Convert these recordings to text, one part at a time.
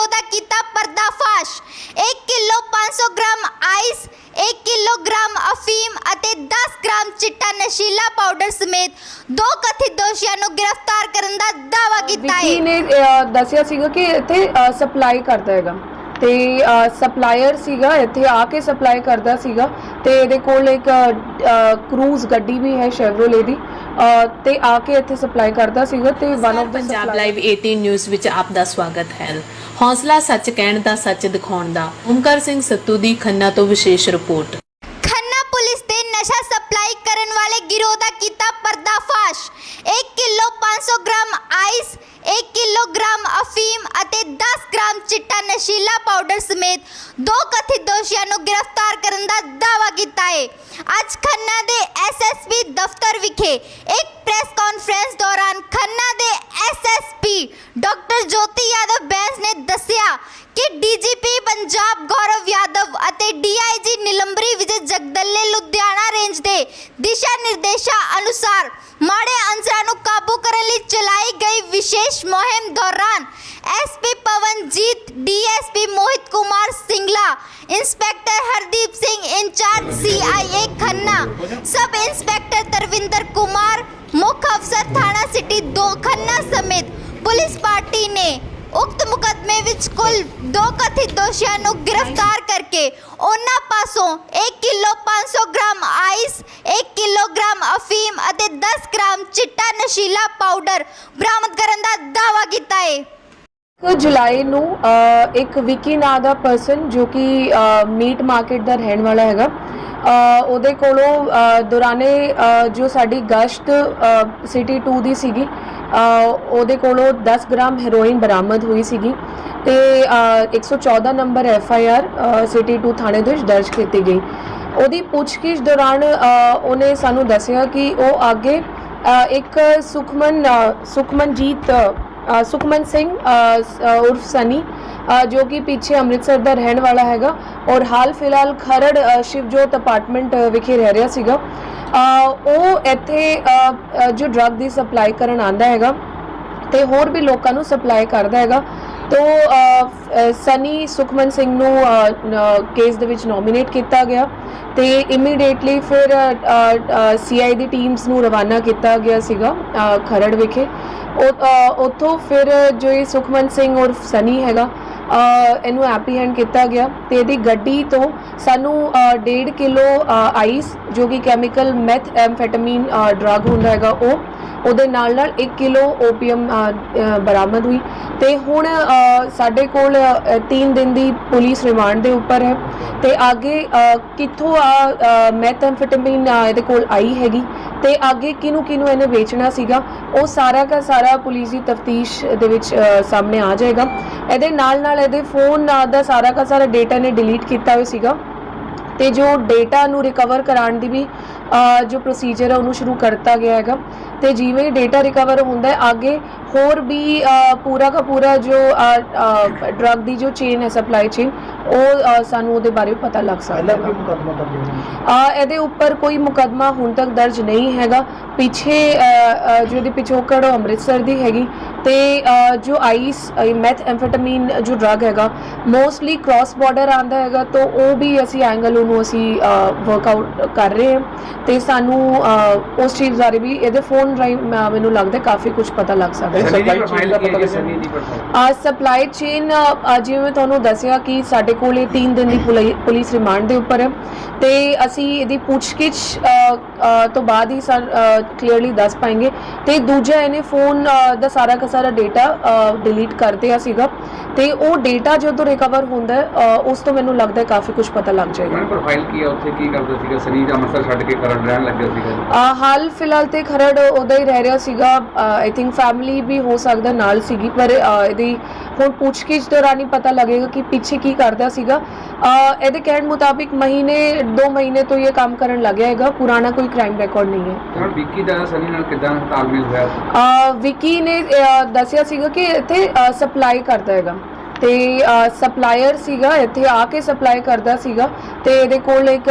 ਦਾ ਕੀਤਾ ਪਰਦਾਫਾਸ਼। 1 kilo 500 gram ice 1 kilogram ਅਫੀਮ ਅਤੇ 10 ਗ੍ਰਾਮ ਚਿੱਟਾ ਨਸ਼ੀਲਾ ਪਾਊਡਰ ਸਮੇਤ ਦੋ ਕਥਿਤ ਦੋਸ਼ੀਆਂ ਨੂੰ ਗ੍ਰਿਫਤਾਰ ਕਰਨ ਦਾ ਦਾਅਵਾ ਕੀਤਾ ਵਿੱਕੀ ਹੈ। ਨੇ ਅਹ, ਦੱਸਿਆ ਸੀਗਾ ਕਿ ਇੱਥੇ ਸਪਲਾਈ ਕਰਦਾ ਹੈਗਾ। ਤੇ ਸਪਲਾਇਰ ਸੀਗਾ ਇੱਥੇ ਆ ਕੇ ਸਪਲਾਈ ਕਰਦਾ ਸੀਗਾ ਤੇ ਇਹਦੇ ਕੋਲ ਇੱਕ ਕਰੂਜ਼ ਗੱਡੀ ਵੀ ਹੈ ਸ਼ੈਵਰੋਲੇ ਦੀ ਤੇ ਆ ਕੇ ਇੱਥੇ ਸਪਲਾਈ ਕਰਦਾ ਸੀਗਾ ਤੇ one of Punjab live 18 news ਵਿੱਚ ਆਪ ਦਾ ਸਵਾਗਤ ਹੈ। ਹੌਸਲਾ ਸੱਚ ਕਹਿਣ ਦਾ ਸੱਚ ਦਿਖਾਉਣ ਦਾ। ਓਮਕਾਰ ਸਿੰਘ ਸੱਤੂ ਦੀ ਖੰਨਾ ਤੋਂ ਵਿਸ਼ੇਸ਼ ਰਿਪੋਰਟ। ਖੰਨਾ ਪੁਲਿਸ ਨੇ ਨਸ਼ਾ ਸਪਲਾਈ ਕਰਨ ਵਾਲੇ ਗਿਰੋਹ ਦਾ ਕੀਤਾ ਪਰਦਾਫਾਸ਼। 1 ਕਿਲੋ 500 ਗ੍ਰਾਮ ਆਈਸ 1 ਕਿਲੋਗ੍ਰਾਮ ਅਫੀਮ ਅਤੇ 10 ਗ੍ਰਾਮ ਚਿੱਟਾ ਨਸ਼ੀਲਾ ਪਾਊਡਰ ਸਮੇਤ ਦੋ ਕਥਿਤ ਦੋਸ਼ੀਆਂ ਨੂੰ ਗ੍ਰਿਫਤਾਰ ਕਰਨ ਦਾ ਦਾਅਵਾ ਕੀਤਾ ਹੈ ਅੱਜ ਖੰਨਾ ਦੇ ਐਸਐਸਪੀ ਦਫ਼ਤਰ ਵਿਖੇ ਇੱਕ ਪ੍ਰੈਸ ਕਾਨਫਰੰਸ ਦੌਰਾਨ ਖੰਨਾ ਦੇ ਐਸਐਸਪੀ ਡਾਕਟਰ ਜੋਤੀ ਯਾਦਵ ਬੈਂਸ ਨੇ ਦੱਸਿਆ ਕਿ ਡੀਜੀਪੀ ਪੰਜਾਬ ਗੌਰਵ ਯਾਦਵ ਅਤੇ ਡੀਆਈਜੀ ਨਿਲੰਬਰੀ ਵਿਜੇ ਜਗਦੱਲੇ ਲੁਧਿਆਣਾ ਰੇਂਜ ਦੇ ਦਿਸ਼ਾ ਨਿਰਦੇਸ਼ਾਂ ਅਨੁਸਾਰ ਮਾੜੇ ਅੰਸਰਾਂ ਨੂੰ ਕਾਬੂ ਕਰਨ ਲਈ ਚਲਾਈ ਗਈ ਵਿਸ਼ੇਸ਼ ਮੁਹਿੰਮ ਦੌਰਾਨ SP Pawanjit, DSP Mohit Kumar Singla, inspector Hardeep Singh, incharge CIA Khanna, sub inspector ਉਕਤ ਮੁਕਦਮੇ ਵਿੱਚ ਕੁੱਲ ਦੋ ਕਥਿਤ ਦੋਸ਼ੀਆਂ ਨੂੰ ਗ੍ਰਿਫਤਾਰ ਕਰਕੇ ਉਹਨਾਂ ਪਾਸੋਂ 1 ਕਿਲੋ 500 ਗ੍ਰਾਮ ਆਈਸ 1 ਕਿਲੋਗ੍ਰਾਮ ਅਫੀਮ ਅਤੇ 10 ਗ੍ਰਾਮ ਚਿੱਟਾ ਨਸ਼ੀਲਾ ਪਾਊਡਰ ਬਰਾਮਦ ਕਰਨ ਦਾ ਦਾਅਵਾ ਕੀਤਾ ਹੈ। ਇੱਕ ਜੁਲਾਈ ਨੂੰ ਅਹ, ਇੱਕ ਵਿੱਕੀ ਨਾਂ ਦਾ ਪਰਸਨ ਜੋ ਕਿ ਮੀਟ ਮਾਰਕੀਟ ਦਾ ਰਹਿਣ ਵਾਲਾ ਹੈਗਾ ਅਹ, ਉਹਦੇ ਕੋਲੋਂ ਅਹ, ਦੌਰਾਨੇ ਅਹ, ਜੋ ਸਾਡੀ ਗਸ਼ਤ ਸਿਟੀ 2 ਦੀ ਸੀਗੀ ਉਹਦੇ ਕੋਲੋਂ 10 ਗ੍ਰਾਮ ਹੈਰੋਇਨ ਬਰਾਮਦ ਹੋਈ ਸੀਗੀ ਤੇ uh, 114 number F I R city 2 ਥਾਣੇ ਦੇ ਵਿੱਚ ਦਰਜ ਕੀਤੀ ਗਈ। ਉਹਦੀ ਪੁੱਛਗਿੱਛ ਦੌਰਾਨ ਉਹਨੇ ਸਾਨੂੰ ਦੱਸਿਆ ਕਿ ਉਹ ਅੱਗੇ ਅਹ, ਇੱਕ ਸੁਖਮਨ ਸੁਖਮਨਜੀਤ ਸੁਖਮਨ ਸਿੰਘ ਉਰਫ ਸਨੀ ਜੋ ਕਿ ਪਿੱਛੇ ਅੰਮ੍ਰਿਤਸਰ ਦਾ ਰਹਿਣ ਵਾਲਾ ਹੈਗਾ ਔਰ ਹਾਲ ਫਿਲਹਾਲ ਖਰੜ ਸ਼ਿਵਜੋਤ ਅਪਾਰਟਮੈਂਟ ਵਿਖੇ ਰਹਿ ਰਿਹਾ ਸੀਗਾ। ਉਹ ਇੱਥੇ ਜੋ ਡਰੱਗ ਦੀ ਸਪਲਾਈ ਕਰਨ ਆਂਦਾ ਹੈਗਾ ਤੇ ਹੋਰ ਵੀ ਲੋਕਾਂ ਨੂੰ ਸਪਲਾਈ ਕਰਦਾ ਹੈਗਾ, ਤੋ ਸਨੀ ਸੁਖਮਨ ਸਿੰਘ ਨੂੰ ਕੇਸ ਦੇ ਵਿੱਚ ਨੋਮੀਨੇਟ ਕੀਤਾ ਗਿਆ ਤੇ ਇਮੀਡੀਏਟਲੀ ਫਿਰ ਸੀਆਈ ਦੀ ਟੀਮਸ ਨੂੰ ਰਵਾਨਾ ਕੀਤਾ ਗਿਆ ਸੀਗਾ ਖਰੜ ਵਿਖੇ। ਉਹ- ਉੱਥੋਂ ਫਿਰ ਜੋ ਇਹ ਸੁਖਮਨ ਸਿੰਘ ਔਰ ਸਨੀ ਹੈਗਾ ਇਹਨੂੰ ਐਪਰੀਹੈਂਡ ਕੀਤਾ ਗਿਆ ਤੇ ਇਹਦੀ ਗੱਡੀ ਤੋਂ ਸਾਨੂੰ 1.5 ਕਿਲੋ ਆਈਸ ਜੋ ਕਿ ਕੈਮੀਕਲ ਮੈਥ ਐਮਫੈਟਾਮੀਨ ਡਰੱਗ ਹੁੰਦਾ ਹੈਗਾ, ਉਹ ਉਹਦੇ ਨਾਲ ਨਾਲ 1 ਕਿਲੋ ਓਪੀਅਮ ਬਰਾਮਦ ਹੋਈ ਤੇ ਹੁਣ ਸਾਡੇ ਕੋਲ 3 ਦਿਨ ਦੀ ਪੁਲਿਸ ਰਿਮਾਂਡ ਦੇ ਉੱਪਰ ਹੈ ਤੇ ਅੱਗੇ ਕਿੱਥੋਂ ਆ ਮੈਥੈਮਫੈਟਾਮੀਨ ਇਹਦੇ ਕੋਲ ਆਈ ਹੈਗੀ ਤੇ ਅੱਗੇ ਕਿਹਨੂੰ ਕਿਹਨੂੰ ਇਹਨੇ ਵੇਚਣਾ ਸੀਗਾ, ਉਹ ਸਾਰਾ ਦਾ ਸਾਰਾ ਪੁਲਿਸ ਦੀ ਤਫਤੀਸ਼ ਦੇ ਵਿੱਚ ਸਾਹਮਣੇ ਆ ਜਾਏਗਾ। ਇਹਦੇ ਨਾਲ ਨਾਲ ਇਹਦੇ ਫੋਨ ਦਾ ਸਾਰਾ ਦਾ ਸਾਰਾ ਡੇਟਾ ਨੇ ਡਿਲੀਟ ਕੀਤਾ ਹੋਇਆ ਸੀਗਾ। ਤੇ ਜੋ ਡੇਟਾ ਨੂੰ ਰਿਕਵਰ ਕਰਾਉਣ ਦੀ ਵੀ ਜੋ ਪ੍ਰੋਸੀਜਰ ਹੈ ਉਹਨੂੰ ਸ਼ੁਰੂ ਕਰਤਾ ਗਿਆ ਹੈਗਾ। ਤੇ ਜਿਵੇਂ ਡੇਟਾ ਰਿਕਵਰ ਹੁੰਦਾ ਹੈ ਅੱਗੇ ਹੋਰ ਵੀ ਪੂਰਾ ਦਾ ਪੂਰਾ ਜੋ ਡਰੱਗ ਦੀ ਜੋ ਚੇਨ ਹੈ ਸਪਲਾਈ ਚੇਨ ਉਹ ਸਾਨੂੰ ਉਹਦੇ ਬਾਰੇ ਪਤਾ ਲੱਗ ਸਕਦਾ ਪਹਿਲਾਂ ਹੈ ਵੀ ਮੁਕੱਦਮਾ ਦਰਜ ਹੋਇਆ? ਆ ਇਹਦੇ ਉੱਪਰ ਕੋਈ ਮੁਕਦਮਾ ਹੁਣ ਤੱਕ ਦਰਜ ਨਹੀਂ ਹੈਗਾ। ਪਿੱਛੇ ਜੋ ਇਹਦੀ ਪਿਛੋਕੜ ਅੰਮ੍ਰਿਤਸਰ ਦੀ ਹੈਗੀ। ਤੇ ਜੋ ਆਈਸ ਮੈਥ ਐਮਫੈਟਾਮੀਨ ਜੋ ਡਰੱਗ ਹੈਗਾ ਮੋਸਟਲੀ ਕ੍ਰਾਸ ਬਾਰਡਰ ਆਂਦਾ ਹੈਗਾ ਤਾਂ ਉਹ ਵੀ ਅਸੀਂ ਐਂਗਲ ਉਹਨੂੰ ਅਸੀਂ ਵਰਕਆਊਟ ਕਰ ਰਹੇ ਹਾਂ। ਤੇ ਸਾਨੂੰ ਉਸ ਚੀਜ਼ ਬਾਰੇ ਵੀ ਇਹਦੇ ਫੋਨ ਮੈਂ- ਮੈਨੂੰ ਲੱਗਦਾ ਕਾਫੀ ਕੁਝ ਪਤਾ ਲੱਗ ਸਕਦਾ ਹੈ। ਸਪਲਾਈ ਚੇਨ ਜਿਵੇਂ ਮੈਂ ਤੁਹਾਨੂੰ ਦੱਸਿਆ ਕਿ ਸਾਡੇ ਕੋਲ ਇਹ 3 ਦਿਨ ਦੀ ਪੁਲਿ- ਪੁਲਿਸ ਰਿਮਾਂਡ ਦੇ ਉੱਪਰ ਹੈ। ਤੇ ਅਸੀਂ ਇਹਦੀ ਪੁੱਛਗਿੱਛ ਤੋਂ ਬਾਅਦ ਹੀ ਸਰ ਕਲੀਅਰਲੀ ਦੱਸ ਪਾएंगे ਤੇ ਦੂਜਾ ਇਹਨੇ ਫੋਨ ਦਾ ਸਾਰਾ ਦਾ ਸਾਰਾ ਡੇਟਾ ਡਿਲੀਟ ਕਰ ਦਿਆ ਸੀਗਾ। ਤੇ ਉਹ ਡੇਟਾ ਜਦੋਂ ਰਿਕਵਰ ਹੁੰਦਾ ਉਸ ਤੋਂ ਮੈਨੂੰ ਲੱਗਦਾ ਕਾਫੀ ਕੁਝ ਪਤਾ ਲੱਗ ਜਾਏਗਾ। ਪ੍ਰੋਫਾਈਲ ਕੀ ਆ ਉੱਥੇ? ਕੀ ਕਰਦਾ ਸੀਗਾ? ਦਾ ਅੰਮ੍ਰਿਤਸਰ ਛੱਡ ਕੇ ਕਰਨ ਰਹਿਣ ਲੱਗਿਆ ਸੀਗਾ? ਆ ਹਾਲ ਫਿਲਹਾਲ ਤੇ ਖਰੜ ਉਹਦਾ ਹੀ ਰਹਿ ਰਿਹਾ ਸੀਗਾ। ਆਈ ਥਿੰਕ ਫੈਮਿਲੀ ਵੀ ਹੋ ਸਕਦਾ ਨਾਲ ਸੀਗੀ ਪਰ ਇਹਦੀ ਹੁਣ ਪੁੱਛਗਿੱਛ ਦੌਰਾਨ ਹੀ ਪਤਾ ਲੱਗੇਗਾ ਕਿ ਪਿੱਛੇ ਕੀ ਕਰਦਾ ਸੀਗਾ। ਅ, ਇਹਦੇ ਕਹਿਣ ਮੁਤਾਬਿਕ ਮਹੀਨੇ 2 ਮਹੀਨੇ ਤੋਂ ਇਹ ਕੰਮ ਕਰਨ ਲੱਗਿਆ ਹੈਗਾ। ਪੁਰਾਣਾ ਕੋਈ ਕ੍ਰਾਈਮ ਰਿਕਾਰਡ ਨਹੀਂ ਹੈ। ਵਿੱਕੀ ਦਾ ਸਨੀ ਨਾਲ ਕਿਦਾਂ ਤਾਲਮੇਲ ਹੋਇਆ? ਅ, ਵਿੱਕੀ ਨੇ ਦੱਸਿਆ ਸੀਗਾ ਕਿ ਇੱਥੇ ਸਪਲਾਈ ਕਰਦਾ ਹੈਗਾ। ਤੇ ਸਪਲਾਇਰ ਸੀਗਾ ਇੱਥੇ ਆ ਕੇ ਸਪਲਾਈ ਕਰਦਾ ਸੀਗਾ ਤੇ ਇਹਦੇ ਕੋਲ ਇੱਕ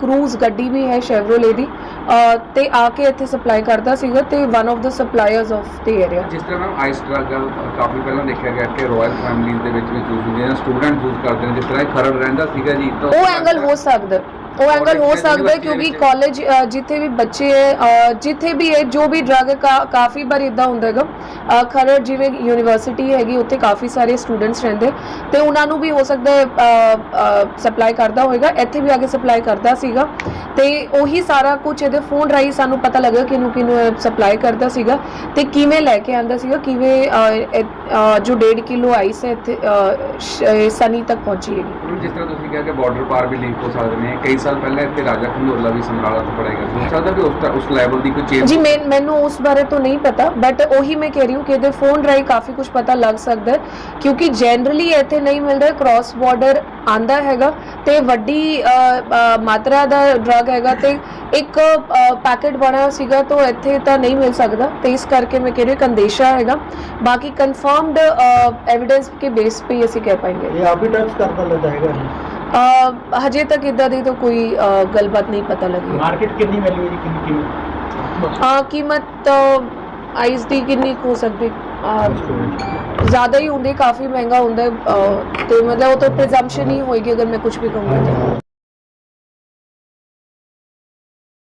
ਕਰੂਜ਼ ਗੱਡੀ ਵੀ ਹੈ ਸ਼ੈਵਰੋਲੇ ਦੀ ਤੇ ਆ ਕੇ ਇੱਥੇ ਸਪਲਾਈ ਕਰਦਾ ਸੀਗਾ ਤੇ one of the suppliers of the area ਜਿਸ ਤਰ੍ਹਾਂ ਆਈਸ ਡਰੱਗ ਕਾਫੀ ਪਹਿਲਾਂ ਦੇਖਿਆ ਗਿਆ ਕਿ ਰਾਇਲ ਫੈਮਿਲੀਜ਼ ਦੇ ਵਿੱਚ ਵੀ ਯੂਜ਼ ਹੁੰਦੇ ਨੇ ਸਟੂਡੈਂਟ ਯੂਜ਼ ਕਰਦੇ ਨੇ ਜਿਸ ਤਰ੍ਹਾਂ ਇਹ ਖਰੜ ਰਹਿੰਦਾ ਸੀਗਾ ਜੀ ਉਹ ਐਂਗਲ ਹੋ ਸਕਦਾ। ਉਹ ਐਂਗਲ ਹੋ ਸਕਦਾ ਹੈ ਕਿਉਂਕਿ ਕਾਲਜ ਜਿੱਥੇ ਵੀ ਬੱਚੇ ਹੈ ਜਿੱਥੇ ਵੀ ਹੈ ਜੋ ਵੀ ਡਰਗ ਕਾਫੀ ਵਾਰ ਇਦਾਂ ਹੁੰਦਾ ਹੈਗਾ। ਖਰੜ ਜਿਵੇਂ ਯੂਨੀਵਰਸਿਟੀ ਹੈਗੀ ਉੱਥੇ ਕਾਫੀ ਸਾਰੇ ਸਟੂਡੈਂਟਸ ਰਹਿੰਦੇ। ਤੇ ਉਹਨਾਂ ਨੂੰ ਵੀ ਹੋ ਸਕਦਾ ਹੈ ਸਪਲਾਈ ਕਰਦਾ ਹੋਵੇਗਾ ਇੱਥੇ ਵੀ ਆ ਕੇ ਸਪਲਾਈ ਕਰਦਾ ਸੀਗਾ। ਤੇ ਉਹੀ ਸਾਰਾ ਕੁਝ ਇਹਦੇ ਫੋਨ ਰਾਹੀਂ ਸਾਨੂੰ ਪਤਾ ਲੱਗਾ ਕਿਨੂੰ ਕਿਨੂੰ ਸਪਲਾਈ ਕਰਦਾ ਸੀਗਾ। ਤੇ ਕਿਵੇਂ ਲੈ ਕੇ ਆਂਦਾ ਸੀਗਾ ਕਿਵੇਂ ਇਹ, ਜੋ 1.5 ਕਿਲੋ ਆਈਸ ਹੈ ਇੱਥੇ ਸਨੀ ਤੱਕ ਪਹੁੰਚੀ ਹੈਗੀ। ਜਿਸ ਤਰ੍ਹਾਂ ਤੁਸੀਂ ਕਿਹਾ ਕਿ ਬਾਰਡਰ ਪਾਰ ਵੀ ਲਿੰਕ ਹੋ ਸਕਦੇ ਨੇ ਕਈ ਸਾਲ ਪਹਿਲਾਂ ਇੱਥੇ ਰਾਜਾ ਖੰਡੋਲਾ ਵੀ ਸਮਰਾਲਾ ਤੋਂ ਪੜਾਇਆ ਗਿਆ ਸੀ। ਸਾਡਾ ਵੀ ਉਸ ਦਾ ਉਸ ਲੈਵਲ ਦੀ ਕੋਈ ਚੇਂਜ ਜੀ ਮੈਨੂੰ ਉਸ ਬਾਰੇ ਤੋਂ ਨਹੀਂ ਪਤਾ ਬਟ ਉਹੀ ਮੈਂ ਕਹਿ ਰਹੀ ਹਾਂ ਕਿ ਇਹਦੇ ਫੋਨ ਰਾਈ ਕਾਫੀ ਕੁਝ ਪਤਾ ਲੱਗ ਸਕਦਾ ਕਿਉਂਕਿ ਜਨਰਲੀ ਇੱਥੇ ਨਹੀਂ ਮਿਲਦਾ ਕ੍ਰਾਸ ਬਾਰਡਰ ਆਂਦਾ ਹੈਗਾ ਤੇ ਵੱਡੀ ਮਾਤਰਾ ਦਾ ਡਰਗ ਹੈਗਾ ਤੇ ਇੱਕ ਪੈਕੇਟ ਬਣਾ ਸੀਗਾ ਤੋਂ ਇੱਥੇ ਤਾਂ ਨਹੀਂ ਮਿਲ ਸਕਦਾ ਤੇ ਇਸ ਕਰਕੇ ਮੈਂ ਕਹਿ ਰਹੀ ਕੰਦੇਸ਼ਾ ਹੈਗਾ। ਬਾਕੀ ਕਨਫਰਮਡ ਐਵੀਡੈਂਸ ਕੇ ਬੇਸ ਤੇ ਅਸੀਂ ਕਹਿ ਪਾਏਗੇ। ਇਹ ਆਰਬਿਟਰਸ ਕਰਦਾ ਜਾਏਗਾ ਅ, ਹਜੇ ਤੱਕ ਇਦਾਂ ਦੀ ਤਾਂ ਕੋਈ ਅ, ਗੱਲਬਾਤ ਨਹੀਂ ਪਤਾ ਲੱਗੀ। ਮਾਰਕੀਟ ਕਿੰਨੀ ਵੈਲਿਊ ਹੈ ਜੀ? ਕਿੰਨੀ ਕੀਮਤ ਆ ਕੀਮਤ ਆਈਸ ਦੀ ਕਿੰਨੀ ਕੁ ਹੋ ਸਕਦੀ? ਅਹ, ਜ਼ਿਆਦਾ ਹੀ ਹੁੰਦੀ ਕਾਫੀ ਮਹਿੰਗਾ ਹੁੰਦਾ ਹੈ, ਤੇ ਮਤਲਬ ਉਹ ਤਾਂ ਪ੍ਰੀਜ਼ੰਪਸ਼ਨ ਹੀ ਹੋਏਗੀ ਅਗਰ ਮੈਂ ਕੁਝ ਵੀ ਕਹੂੰਗੀ ਤਾਂ।